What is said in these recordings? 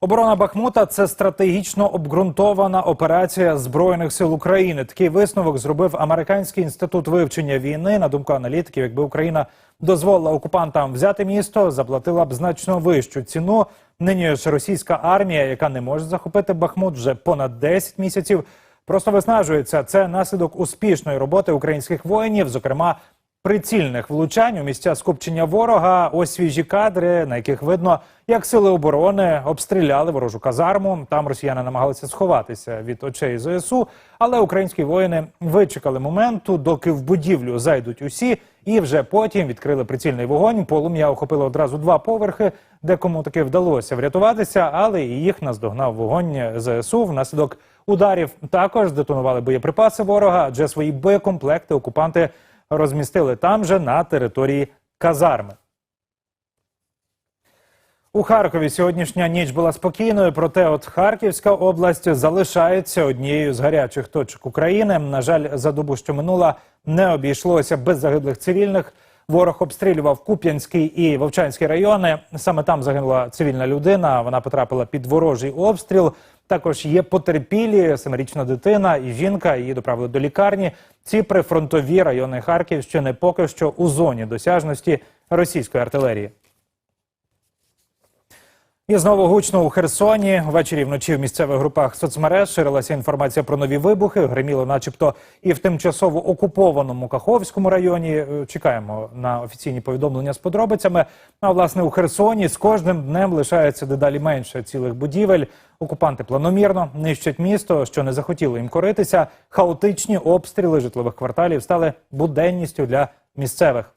Оборона Бахмута це стратегічно обґрунтована операція збройних сил України. Такий висновок зробив американський інститут вивчення війни. На думку аналітиків, якби Україна дозволила окупантам взяти місто, заплатила б значно вищу ціну. Нині ж російська армія, яка не може захопити Бахмут вже понад 10 місяців, просто виснажується. Це наслідок успішної роботи українських воїнів, зокрема прицільних влучань у місця скупчення ворога. Ось свіжі кадри, на яких видно, як сили оборони обстріляли ворожу казарму. Там росіяни намагалися сховатися від очей ЗСУ, але українські воїни вичекали моменту, доки в будівлю зайдуть усі, і вже потім відкрили прицільний вогонь. Полум'я охопило одразу два поверхи, де кому таки вдалося врятуватися, але їх наздогнав вогонь ЗСУ. Внаслідок ударів також детонували боєприпаси ворога, адже свої боєкомплекти окупанти розмістили там же на території казарми. У Харкові сьогоднішня ніч була спокійною, проте от Харківська область залишається однією з гарячих точок України. На жаль, за добу, що минула, не обійшлося без загиблих цивільних. Ворог обстрілював Куп'янський і Вовчанський райони. Саме там загинула цивільна людина. Вона потрапила під ворожий обстріл. Також є потерпілі, семирічна дитина і жінка. Її доправили до лікарні. Ці прифронтові райони Харківщини поки що у зоні досяжності російської артилерії. І знову гучно у Херсоні. Ввечері вночі в місцевих групах соцмереж ширилася інформація про нові вибухи. Гриміло, начебто, і в тимчасово окупованому Каховському районі. Е, Чекаємо на офіційні повідомлення з подробицями. А власне у Херсоні з кожним днем лишається дедалі менше цілих будівель. Окупанти планомірно нищать місто, що не захотіло їм коритися. Хаотичні обстріли житлових кварталів стали буденністю для місцевих.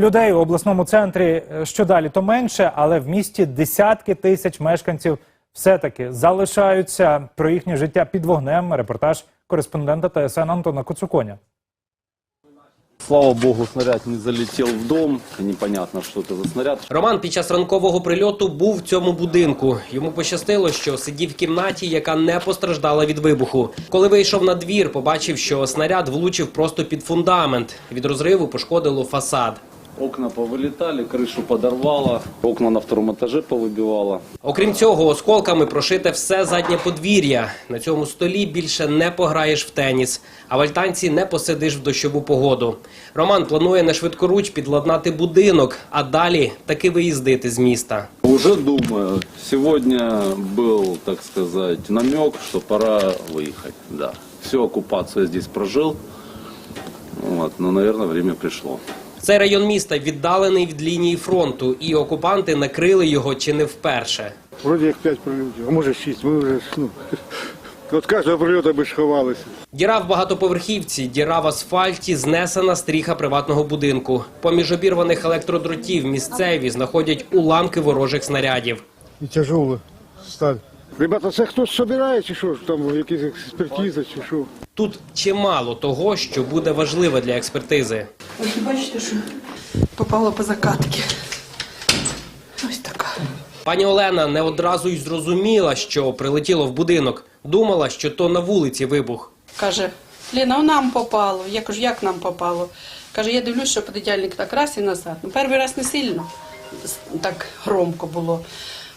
Людей у обласному центрі е, що далі, то менше, але в місті десятки тисяч мешканців все-таки залишаються про їхнє життя під вогнем. Репортаж кореспондента ТСН Антона Коцуконя. Слава богу, снаряд не залетел в дом. Непонятно, что это за снаряд. Роман під час ранкового прильоту був в цьому будинку. Йому пощастило, що сидів в кімнаті, яка не постраждала від вибуху. Коли вийшов на двір, побачив, що снаряд влучив просто під фундамент. Від розриву пошкодило фасад. Окна повылетали, крышу подорвало, окна на втором этаже повыбивало. Окрім цього, осколками прошите все заднє подвір'я. На цьому столі більше не пограєш в теніс, а в альтанці не посидиш в дощову погоду. Роман планує на швидкоруч підладнати будинок, а далі таки виїздити з міста. Уже думаю, сегодня был, так сказать, намек, что пора выехать. Да. Всю оккупацию я здесь прожил. Вот, но, наверное, время пришло. Цей район міста віддалений від лінії фронту, і окупанти накрили його чи не вперше. Вроді як п'ять прильотів, а може шість. Ми вже ж, ну, від кожного прильоту би ж ховалися. Діра в багатоповерхівці, діра в асфальті, знесена стріха приватного будинку. Поміж обірваних електродротів місцеві знаходять уламки ворожих снарядів. І тяжело сталь. Ребята, це хтось собирає чи що? Там якісь експертизи чи що? Тут чимало того, що буде важливе для експертизи. Ось бачите, що попало по закатки. Ось така. Пані Олена не одразу й зрозуміла, що прилетіло в будинок. Думала, що то на вулиці вибух. Каже, Ліна, нам попало. Я кажу, як нам попало? Каже, я дивлюсь, що подидяльник так раз і назад. Ну, перший раз не сильно, так громко було,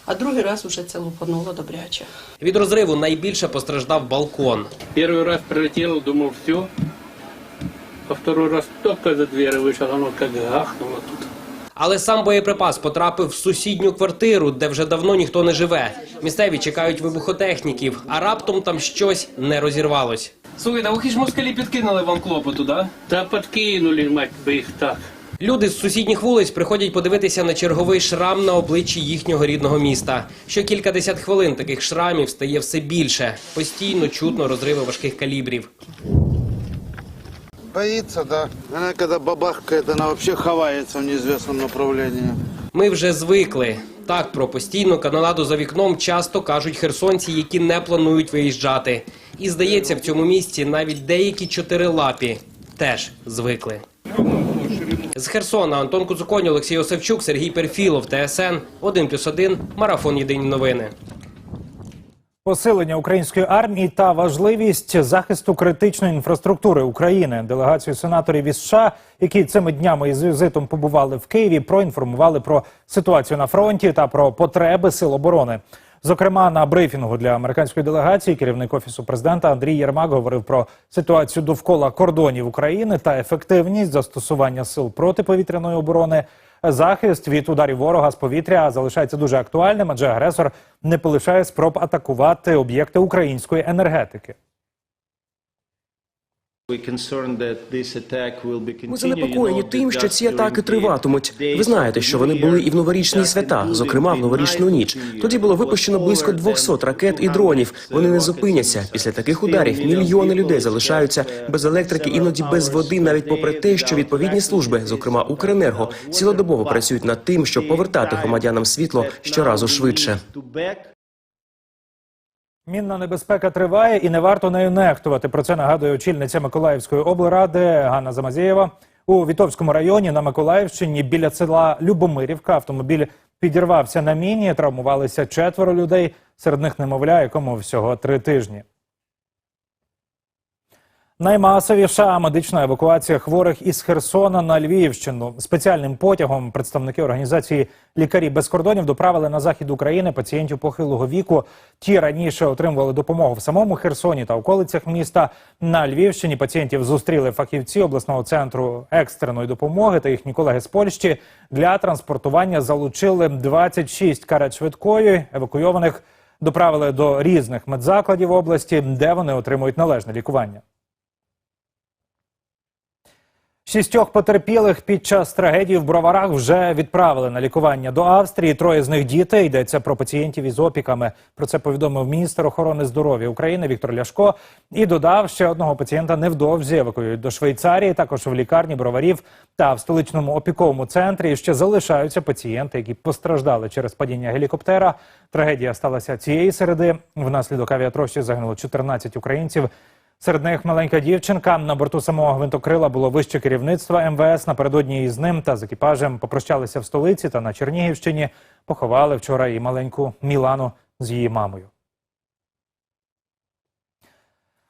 а другий раз уже це лупануло добряче. Від розриву найбільше постраждав балкон. Первый раз прилетел, думал, все. А второй раз только за дверь вышел, оно как гахнуло тут. Але сам боєприпас потрапив в сусідню квартиру, де вже давно ніхто не живе. Місцеві чекають вибухотехніків, а раптом там щось не розірвалось. Слухайте, а ж москалі підкинули вам клопоту, да? Да подкинули, мать бы их так. Люди з сусідніх вулиць приходять подивитися на черговий шрам на обличчі їхнього рідного міста. Що кількадесят хвилин таких шрамів стає все більше. Постійно чутно розриви важких калібрів. Боится, да. Она когда бабахкает, она вообще ховается в неизвестном направлении. Ми вже звикли. Так про постійну канонаду за вікном часто кажуть херсонці, які не планують виїжджати. І здається, в цьому місці навіть деякі чотирилапі теж звикли. З Херсона Антон Куцуконь, Олексій Осавчук, Сергій Перфілов, ТСН 1+,1, Марафон Єдині новини. Посилення української армії та важливість захисту критичної інфраструктури України. Делегацію сенаторів із США, які цими днями із візитом побували в Києві, проінформували про ситуацію на фронті та про потреби сил оборони. Зокрема, на брифінгу для американської делегації керівник офісу президента Андрій Єрмак говорив про ситуацію довкола кордонів України та ефективність застосування сил протиповітряної оборони. Захист від ударів ворога з повітря залишається дуже актуальним, адже агресор не полишає спроб атакувати об'єкти української енергетики. Ми занепокоєні тим, що ці атаки триватимуть. Ви знаєте, що вони були і в новорічні свята, зокрема в новорічну ніч. Тоді було випущено близько 200 ракет і дронів. Вони не зупиняться. Після таких ударів мільйони людей залишаються без електрики, іноді без води, навіть попри те, що відповідні служби, зокрема Укренерго, цілодобово працюють над тим, щоб повертати громадянам світло щоразу швидше. Мінна небезпека триває і не варто нею нехтувати. Про це нагадує очільниця Миколаївської облради Ганна Замазєєва. У Вітовському районі на Миколаївщині біля села Любомирівка автомобіль підірвався на міні. Травмувалися четверо людей. Серед них немовля, якому всього три тижні. Наймасовіша медична евакуація хворих із Херсона на Львівщину. Спеціальним потягом представники організації Лікарі без кордонів доправили на захід України пацієнтів похилого віку. Ті раніше отримували допомогу в самому Херсоні та околицях міста. На Львівщині пацієнтів зустріли фахівці обласного центру екстреної допомоги та їхні колеги з Польщі. Для транспортування залучили 26 карет швидкої. Евакуйованих доправили до різних медзакладів області, де вони отримують належне лікування. Шістьох потерпілих під час трагедії в Броварах вже відправили на лікування до Австрії. Троє з них діти. Йдеться про пацієнтів із опіками. Про це повідомив міністр охорони здоров'я України Віктор Ляшко і додав, ще одного пацієнта невдовзі евакуюють до Швейцарії. Також в лікарні броварів та в столичному опіковому центрі ще залишаються пацієнти, які постраждали через падіння гелікоптера. Трагедія сталася цієї середи. Внаслідок авіатрощі загинуло 14 українців. Серед них маленька дівчинка. На борту самого гвинтокрила було вище керівництва МВС. Напередодні із ним та з екіпажем попрощалися в столиці та на Чернігівщині. Поховали вчора і маленьку Мілану з її мамою.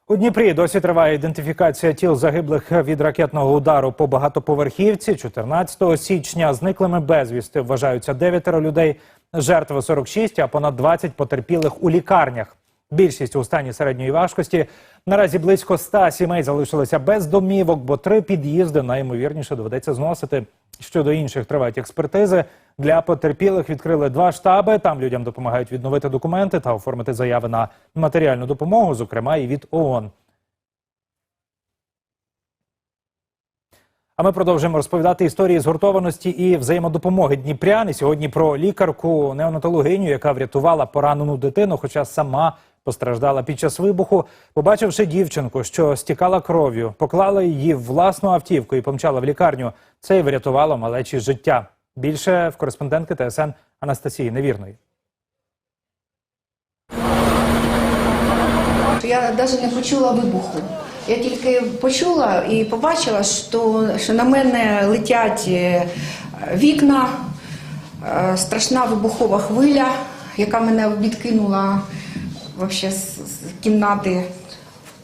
У Дніпрі досі триває ідентифікація тіл загиблих від ракетного удару по багатоповерхівці. 14 січня зниклими безвісти вважаються дев'ятеро людей, жертви 46, а понад 20 потерпілих у лікарнях. Більшість у стані середньої важкості. Наразі близько 100 сімей залишилися без домівок, бо три під'їзди найімовірніше доведеться зносити. Щодо інших тривають експертизи. Для потерпілих відкрили два штаби. Там людям допомагають відновити документи та оформити заяви на матеріальну допомогу, зокрема і від ООН. А ми продовжуємо розповідати історії згуртованості і взаємодопомоги Дніпрян. І сьогодні про лікарку неонатологиню, яка врятувала поранену дитину, хоча сама постраждала під час вибуху. Побачивши дівчинку, що стікала кров'ю, поклала її в власну автівку і помчала в лікарню. Це й врятувало малечі життя. Більше в кореспондентки ТСН Анастасії Невірної. Я навіть не почула вибуху. Я тільки почула і побачила, що, що на мене летять е, вікна, е, страшна вибухова хвиля, яка мене відкинула вообще з з кімнати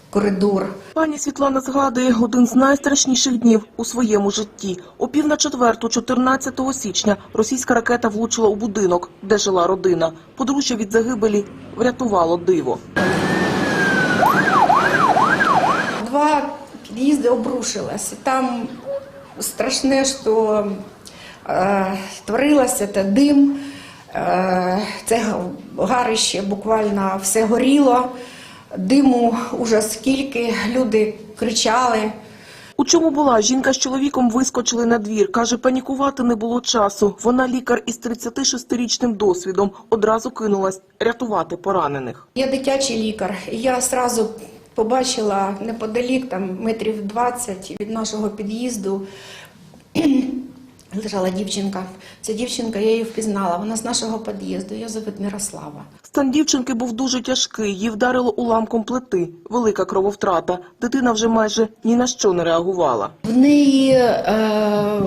в коридор. Пані Світлана згадує один з найстрашніших днів у своєму житті. О пів на четверту, 14 січня, російська ракета влучила у будинок, де жила родина. Подружжя від загибелі врятувало диво. Два під'їзди обрушилися. Там страшне, що е, творилося, це дим, е, це гарище буквально все горіло. Диму уже скільки, люди кричали. У чому була жінка з чоловіком вискочили на двір. Каже, панікувати не було часу. Вона лікар із 36-річним досвідом. Одразу кинулась рятувати поранених. Я дитячий лікар. Я одразу побачила неподалік, там метрів 20 від нашого під'їзду. Лежала дівчинка. Ця дівчинка, я її впізнала. Вона з нашого під'їзду. Її звуть Мирослава. Стан дівчинки був дуже тяжкий. Її вдарило уламком плити. Велика крововтрата. Дитина вже майже ні на що не реагувала. В неї е,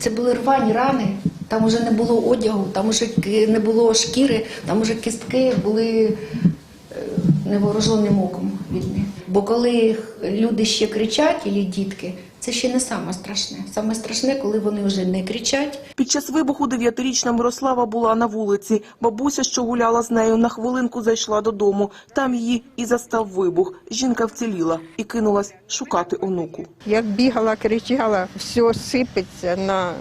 це були рвані рани. Там уже не було одягу, там уже не було шкіри, там уже кістки були е, невооруженим оком видні. Бо коли люди ще кричать, і дітки, Це ще не саме страшне. Саме страшне, коли вони вже не кричать, Під час вибуху дев'ятирічна Мирослава була на вулиці. Бабуся, що гуляла з нею, на хвилинку зайшла додому. Там її і застав вибух. Жінка вціліла і кинулась шукати онуку. Як бігала, кричала, все сипеться на е,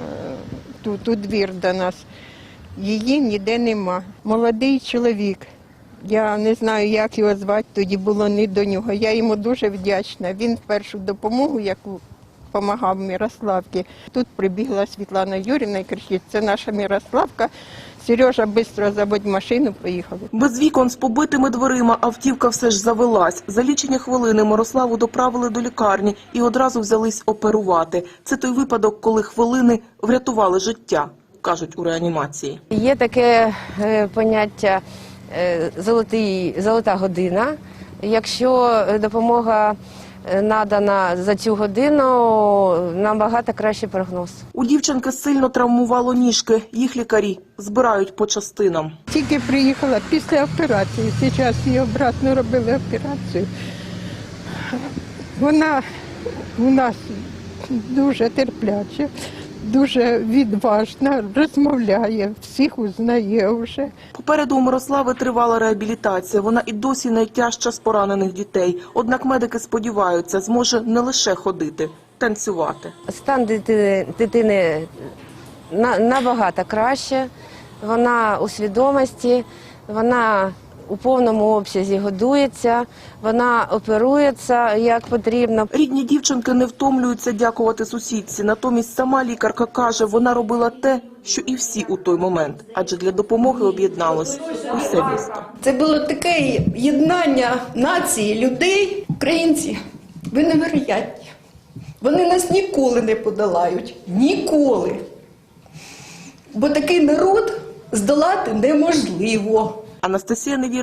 тут у двір до нас. Її ніде нема. Молодий чоловік. Я не знаю, як його звати, тоді було не до нього. Я йому дуже вдячна. Він першу допомогу, яку допомагав Мирославці. Тут прибігла Світлана Юрівна і кричить, це наша Мирославка. Сережа, швидко заводь машину, поїхали. Без вікон з побитими дверима автівка все ж завелась. За лічені хвилини Мирославу доправили до лікарні і одразу взялись оперувати. Це той випадок, коли хвилини врятували життя, кажуть у реанімації. Є таке е, поняття е, золотий, золота година. Якщо допомога надана за цю годину, набагато кращий прогноз. У дівчинки сильно травмувало ніжки. Їх лікарі збирають по частинам. Тільки приїхала після операції. Зараз її обратно робили операцію. Вона у нас дуже терпляча, дуже відважна, розмовляє, всіх узнає вже. Попереду у Мирослави тривала реабілітація. Вона і досі найтяжча з поранених дітей. Однак медики сподіваються, зможе не лише ходити, танцювати. Стан дитини, дитини на- набагато краще. Вона у свідомості, вона у повному обсязі годується, вона оперується як потрібно. Рідні дівчинки не втомлюються дякувати сусідці. Натомість сама лікарка каже, вона робила те, що і всі у той момент, адже для допомоги об'єдналось усе місто. Це було таке єднання нації, людей. Українці, ви невероятні. Вони нас ніколи не подолають. Ніколи. Бо такий народ здолати неможливо. Анастасія Невірна.